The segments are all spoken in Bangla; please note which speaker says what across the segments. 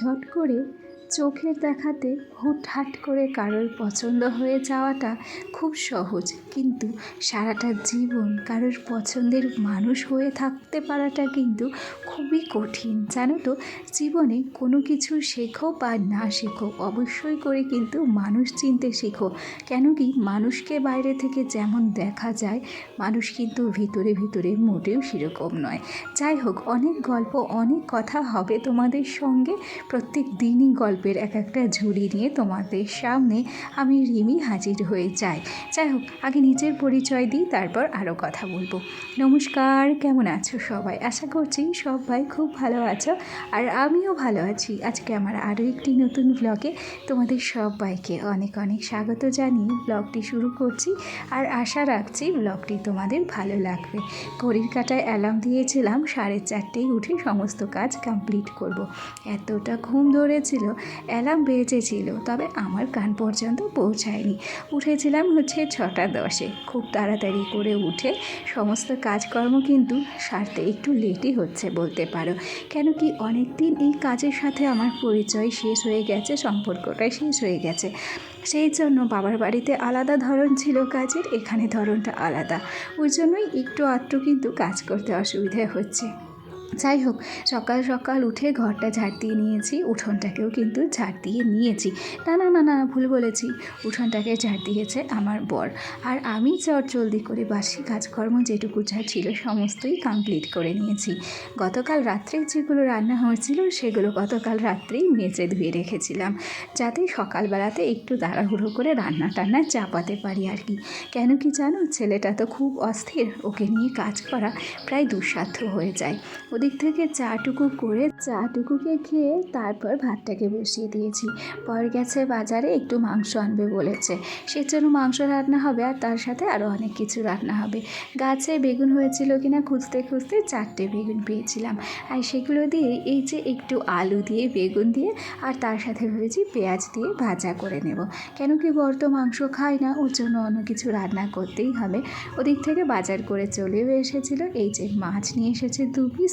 Speaker 1: ঝট করে চোখের দেখাতে হুটহাট করে কারোর পছন্দ হয়ে যাওয়াটা খুব সহজ। কিন্তু সারাটা জীবন কারোর পছন্দের মানুষ হয়ে থাকতে পারাটা কিন্তু খুবই কঠিন। জানো তো, জীবনে কোনো কিছু শেখো বা না শেখো, অবশ্যই করে কিন্তু মানুষ চিনতে শেখো। কেন কি মানুষকে বাইরে থেকে যেমন দেখা যায়, মানুষ কিন্তু ভিতরে ভিতরে মোটেও সেরকম নয়। যাই হোক, অনেক গল্প, অনেক কথা হবে তোমাদের সঙ্গে। প্রত্যেক দিনই গল্পের এক একটা ঝুড়ি নিয়ে তোমাদের সামনে আমি রিমি হাজির হয়ে যাই। যাই হোক, আগে নিজের পরিচয় দিই, তারপর আরও কথা বলব। নমস্কার, কেমন আছো সবাই? আশা করছি সবাই খুব ভালো আছো আর আমিও ভালো আছি। আজকে আমার আরও একটি নতুন ব্লগে তোমাদের সবাইকে অনেক অনেক স্বাগত জানিয়ে ব্লগটি শুরু করছি আর আশা রাখছি ব্লগটি তোমাদের ভালো লাগবে। ঘড়ির কাটায় অ্যালার্ম দিয়েছিলাম, সাড়ে চারটেই উঠে সমস্ত কাজ কমপ্লিট করব। এতটা ঘুম ধরেছিল অ্যালার্ম বেজেছিল তবে আমার কান পর্যন্ত পৌঁছায়নি। উঠেছিলাম হচ্ছে ছটা দশে। খুব তাড়াতাড়ি করে উঠে সমস্ত কাজকর্ম কিন্তু সারতে একটু লেটই হচ্ছে বলতে পারো। কেন কি অনেক দিন এই কাজের সাথে আমার পরিচয় শেষ হয়ে গেছে সম্পর্কটাই শেষ হয়ে গেছে। সেই জন্য বাবার বাড়িতে আলাদা ধরন ছিল কাজের, এখানে ধরনটা আলাদা। ওই জন্যই একটু আধটু কিন্তু কাজ করতে অসুবিধা হচ্ছে। যাই হোক, সকাল সকাল উঠে ঘরটা ঝাড় দিয়ে নিয়েছি, উঠোনটাকেও কিন্তু ঝাড় দিয়ে নিয়েছি। না না না না, ভুল বলেছি। উঠোনটাকে ঝাড় দিয়েছে আমার বর। আর আমি চট জলদি করে বাসি কাজকর্ম যেটুকু যা ছিল সমস্তই কমপ্লিট করে নিয়েছি। গতকাল রাত্রে যেগুলো রান্না হয়েছিল, সেগুলো গতকাল রাত্রেই মেজে ধুয়ে রেখেছিলাম, যাতে সকালবেলাতে একটু তাড়াহুড়ো করে রান্না টান্না চাপাতে পারি আর কি। কেন কি জানো, ছেলেটা তো খুব অস্থির, ওকে নিয়ে কাজ করা প্রায় দুঃসাধ্য হয়ে যায়। ওদিক থেকে চাটুকু করে চাটুকুকে খেয়ে তারপর ভাতটাকে বসিয়ে দিয়েছি। পর গেছে বাজারে একটু মাংস আনবে বলেছে। সে জন্য মাংস রান্না হবে আর তার সাথে আরও অনেক কিছু রান্না হবে। গাছে বেগুন হয়েছিল কিনা খুঁজতে খুঁজতে চারটে বেগুন পেয়েছিলাম। আর সেগুলো দিয়ে এই যে একটু আলু দিয়ে বেগুন দিয়ে আর তার সাথে ভেবেছি পেঁয়াজ দিয়ে ভাজা করে নেব। কেন কি বর তো মাংস খায় না, ওর জন্য অন্য কিছু রান্না করতেই হবে। ওদিক থেকে বাজার করে চলেও এসেছিল। এই যে মাছ নিয়ে এসেছে দু পিস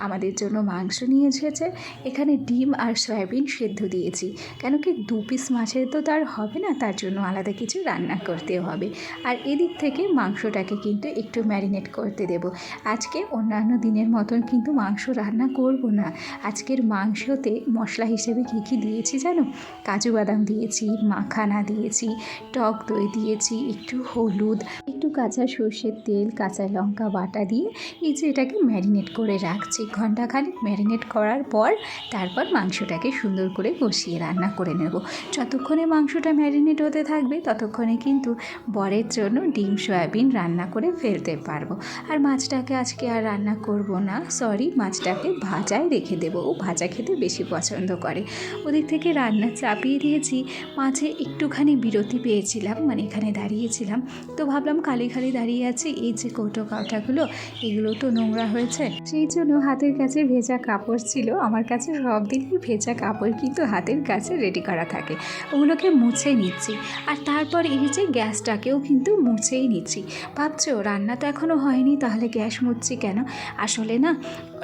Speaker 1: আমাদের জন্য মাংস নিয়ে এসেছে। এখানে ডিম আর সয়াবিন সেদ্ধ দিয়েছি। কেন কি দু পিস মাছের তো তার হবে না, তার জন্য আলাদা কিছু রান্না করতে হবে। আর এদিক থেকে মাংসটাকে কিন্তু একটু ম্যারিনেট করতে দেব। আজকে অন্যান্য দিনের মতন কিন্তু মাংস রান্না করব না। আজকের মাংসতে মশলা হিসেবে কী কী দিয়েছি জানো? কাজু বাদাম দিয়েছি, মাখানা দিয়েছি, টক দই দিয়েছি, একটু হলুদ, একটু কাঁচা সর্ষের তেল, কাঁচা লঙ্কা বাটা দিয়ে এই যে এটাকে ম্যারিনেট করে রাখছি। ঘন্টাখানেক ম্যারিনেট করার পর তারপর মাংসটাকে সুন্দর করে কষিয়ে রান্না করে নেব। যতক্ষণে মাংসটা ম্যারিনেট হতে থাকবে, ততক্ষণে কিন্তু বরের জন্য ডিম, সয়াবিন রান্না করে ফেলতে পারব। আর মাছটাকে আজকে আর রান্না করব না সরি মাছটাকে ভাজায় রেখে দেবো। ও ভাজা খেতে বেশি পছন্দ করে। ওদিক থেকে রান্না চাপিয়ে দিয়েছি। মাঝে একটুখানি বিরতি পেয়েছিলাম মানে এখানে দাঁড়িয়েছিলাম। তো ভাবলাম খালি খালি দাঁড়িয়ে আছি, এই যে কৌটো কাউটাগুলো এগুলো তো নোংরা হয়েছে। সেই জন্য হাতের কাছে ভেজা কাপড় ছিল। আমার কাছে সব দিনই ভেজা কাপড় কিন্তু হাতের কাছে রেডি করা থাকে। ওগুলোকে মুছে নিচ্ছি। আর তারপর এই যে গ্যাসটাকেও কিন্তু মুছেই নিচ্ছি। ভাবছ, রান্না তো এখনও হয়নি, তাহলে গ্যাস মুছছি কেন? আসলে না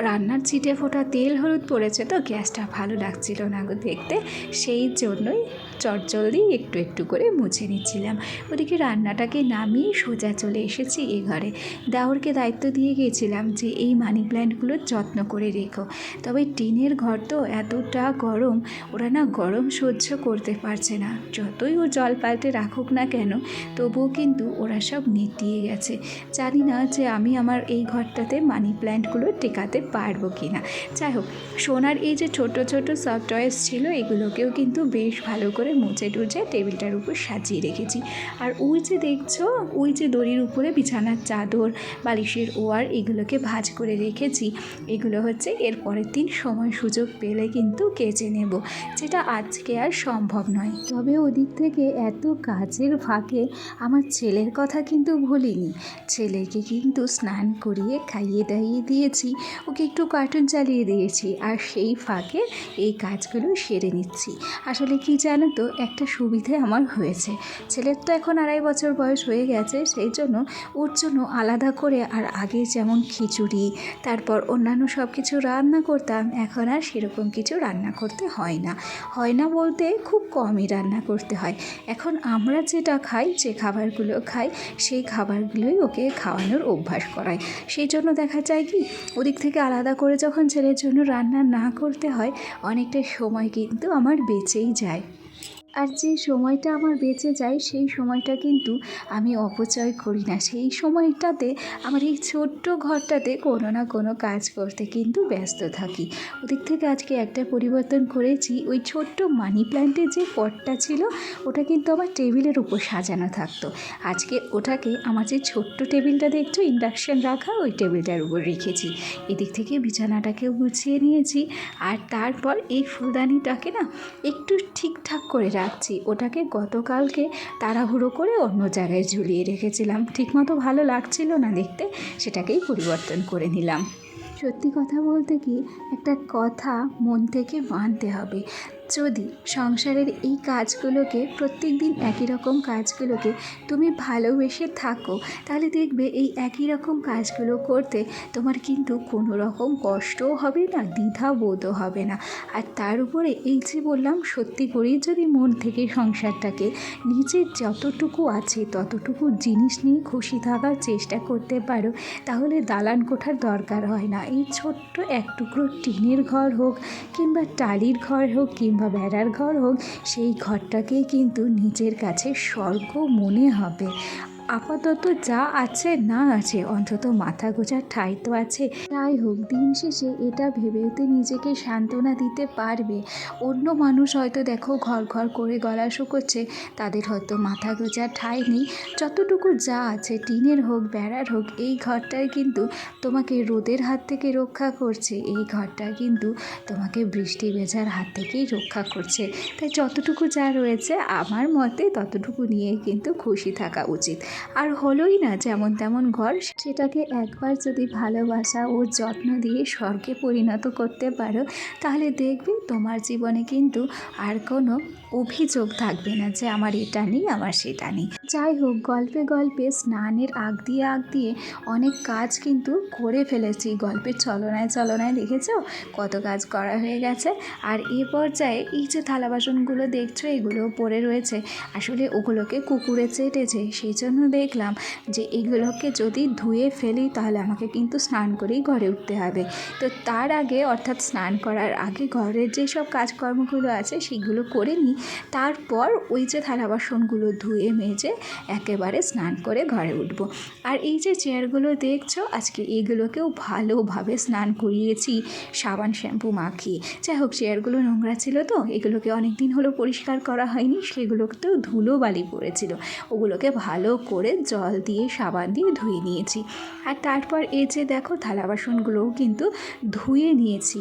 Speaker 1: রান্নার ছিটে ফোটা তেল হলুদ পড়েছে তো গ্যাসটা ভালো লাগছিল না দেখতে। সেই জন্যই চটজলদি একটু একটু করে মুছে নিচ্ছিলাম। ওদিকে রান্নাটাকে নামিয়ে সোজা চলে এসেছি এ ঘরে। দাওরকে দায়িত্ব দিয়ে গিয়েছিলাম যে এই মানি প্ল্যান্টগুলোর যত্ন করে রেখো। তবে টিনের ঘর তো এতটা গরম, ওরা না গরম সহ্য করতে পারছে না। যতই ও জল পাল্টে রাখুক না কেন, তবুও কিন্তু ওরা সব নেতিয়ে গেছে। জানি না যে আমি আমার এই ঘরটাতে মানি প্ল্যান্টগুলো টেকাতে পারব কি না। যাই হোক, সোনার এই যে ছোট ছোট সফট টয়েস ছিল, এগুলোকেও কিন্তু বেশ ভালো করে মুছে টুচে টেবিলটার উপর সাজিয়ে রেখেছি। আর ওই যে দেখছ, ওই যে দড়ির উপরে বিছানার চাদর, বালিশের ওয়ার, এগুলোকে ভাজ করে রেখেছি। এগুলো হচ্ছে এর পরের দিন সময় সুযোগ পেলে কিন্তু কেচে নেব, যেটা আজকে আর সম্ভব নয়। তবে ওদিক থেকে এত কাজের ফাঁকে আমার ছেলের কথা কিন্তু ভুলিনি। ছেলেকে কিন্তু স্নান করিয়ে খাইয়ে দাইয়ে দিয়েছি। ও ওকে একটু কার্টুন চালিয়ে দিয়েছি আর সেই ফাঁকে এই কাজগুলো সেরে নিচ্ছি। আসলে কি জানো তো, একটা সুবিধে আমার হয়েছে। ছেলের তো এখন আড়াই বছর বয়স হয়ে গেছে, সেই জন্য ওর জন্য আলাদা করে আর আগে যেমন খিচুড়ি, তারপর অন্যান্য সব কিছু রান্না করতাম, এখন আর সেরকম কিছু রান্না করতে হয় না। হয় না বলতে খুব কমই রান্না করতে হয়। এখন আমরা যেটা খাই, যে খাবারগুলো খাই, সেই খাবারগুলোই ওকে খাওয়ানোর অভ্যাস করায় সেই জন্য দেখা যায় কি, ওদিক থেকে আলাদা করে যখন ছেলের জন্য রান্না না করতে হয়, অনেকটা সময় কিন্তু আমার বেঁচেই যায়। আর যে সময়টা আমার বেঁচে যায়, সেই সময়টা কিন্তু আমি অপচয় করি না। সেই সময়টাতে আমার এই ছোট্ট ঘরটাতে কোনো না কোনো কাজ করতে কিন্তু ব্যস্ত থাকি। ওদিক থেকে আজকে একটা পরিবর্তন করেছি। ওই ছোট্ট মানি প্ল্যান্টের যে পটটা ছিল, ওটা কিন্তু আমার টেবিলের উপর সাজানো থাকতো। আজকে ওটাকে আমার যে ছোট্ট টেবিলটা দেখছ ইন্ডাকশান রাখা, ওই টেবিলটার উপর রেখেছি। এদিক থেকে বিছানাটাকেও গুছিয়ে নিয়েছি। আর তারপর এই ফুলদানিটাকে না একটু ঠিকঠাক করে রাখছি। ওটাকে গতকালকে তাড়াহুড়ো করে অন্য জায়গায় ঝুলিয়ে রেখেছিলাম। ঠিকমতো ভালো লাগছিল না দেখতে, সেটাকেই পরিবর্তন করে নিলাম। সত্যি কথা বলতে কি, একটা কথা মন থেকে মানতে হবে। যদি সংসারের এই কাজগুলোকে প্রত্যেক দিন একই রকম কাজগুলোকে তুমি ভালোবেসে থাকো, তাহলে দেখবে এই একই রকম কাজগুলো করতে তোমার কিন্তু কোনো রকম কষ্টও হবে না, দ্বিধা বোধও হবে না। আর তার উপরে এই যে বললাম, সত্যি করেই যদি মন থেকে সংসারটাকে নিজের যতটুকু আছে, ততটুকু জিনিস নিয়ে খুশি থাকার চেষ্টা করতে পারো, তাহলে দালান কোঠার দরকার হয় না। এই ছোট্ট এক টুকরো টিনের ঘর হোক কিংবা টালির ঘর হোক কিংবা বেড়ার ঘর হোক সেই ঘরটাকেই কিন্তু নিজের কাছে স্বর্গ মনে হবে। আপাতত যা আছে, না আছে, অন্তত মাথা গোজার ঠাঁই তো আছে। যাই হোক, দিন শেষে এটা ভেবেতে নিজেকে সান্ত্বনা দিতে পারবে। অন্য মানুষ হয়তো দেখো, ঘর ঘর করে গলা শুকোচ্ছে, তাদের হয়তো মাথা গোজার ঠাঁই নেই। যতটুকু যা আছে, টিনের হোক, বেড়ার হোক, এই ঘরটাই কিন্তু তোমাকে রোদের হাত থেকে রক্ষা করছে। এই ঘরটা কিন্তু তোমাকে বৃষ্টি ভেজার হাত থেকেই রক্ষা করছে। তাই যতটুকু যা রয়েছে, আমার মতে ততটুকু নিয়ে কিন্তু খুশি থাকা উচিত। আর হলোই না যেমন তেমন ঘর, সেটাকে একবার যদি ভালোবাসা ও যত্ন দিয়ে স্বর্গে পরিণত করতে পারো, তাহলে দেখবে তোমার জীবনে কিন্তু আর কোনো অভিযোগ থাকবে না যে আমার এটা নেই, আমার সেটা নেই। যাই হোক, গল্পে গল্পে, স্নানের আগ দিয়ে আগ দিয়ে অনেক কাজ কিন্তু করে ফেলেছি। গল্পের চলনায় চলনায় দেখেছ? কত কাজ করা হয়ে গেছে। আর এ পর্যায়ে এই যে থালা বাসনগুলো দেখছ এগুলো পড়ে রয়েছে। আসলে ওগুলোকে কুকুরে চেটেছে, সেই জন্য দেখলাম যে এগুলোকে যদি ধুয়ে ফেলি তাহলে আমাকে কিন্তু স্নান করেই ঘরে উঠতে হবে। তো তার আগে অর্থাৎ স্নান করার আগে ঘরের যেসব কাজকর্মগুলো আছে সেগুলো করে নিই। তারপর ওই যে থালা বাসনগুলো ধুয়ে মেজে একেবারে স্নান করে ঘরে উঠবো। আর এই যে চেয়ারগুলো দেখছ, আজকে এগুলোকেও ভালোভাবে স্নান করিয়েছি। সাবান, শ্যাম্পু মাখিয়ে যাই হোক, চেয়ারগুলো নোংরা ছিল তো, এগুলোকে অনেক দিন হলো পরিষ্কার করা হয়নি। সেগুলোতেও ধুলো বালি পড়েছিল। ওগুলোকে ভালো করে জল দিয়ে, সাবান দিয়ে ধুয়ে নিয়েছি। আর তারপর এই যে দেখো, থালা বাসনগুলোও কিন্তু ধুয়ে নিয়েছি।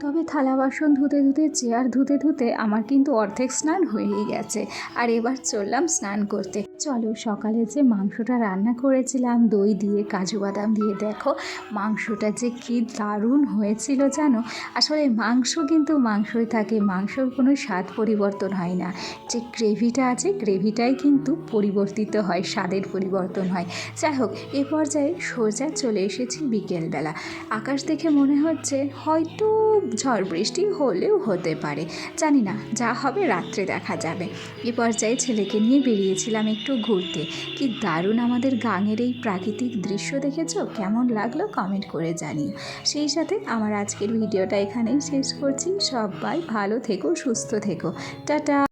Speaker 1: তবে থালা বাসন ধুতে ধুতে, চেয়ার ধুতে ধুতে আমার কিন্তু অর্ধেক স্নান হয়েই গেছে। আর এবার চললাম স্নান করতে। চলো, সকালে যে মাংসটা রান্না করেছিলাম, দই দিয়ে, কাজু বাদাম দিয়ে, দেখো মাংসটা যে কী দারুণ হয়েছিল জানো? আসলে মাংস কিন্তু মাংসই থাকে, মাংসর কোনো স্বাদ পরিবর্তন হয় না। যে গ্রেভিটা আছে, গ্রেভিটাই কিন্তু পরিবর্তিত হয়, স্বাদের পরিবর্তন হয়। যাই হোক, এ পর্যায়ে সোজা চলে এসেছি বিকেলবেলা। আকাশ দেখে মনে হচ্ছে হয়তো ঝড় বৃষ্টি হলেও হতে পারে। জানি না, যা হবে রাত্রে দেখা যাবে। এ পর্যায়ে ছেলেকে নিয়ে বেরিয়েছিলাম একটু ঘুরতে। কি দারুণ আমাদের গাঙের এই প্রাকৃতিক দৃশ্য দেখেছ, কেমন লাগল কমেন্ট করে জানিও। সেই সাথে আমার আজকের ভিডিওটা এখানেই শেষ করছি। সবাই ভালো থেকো, সুস্থ থেকো। টাটা!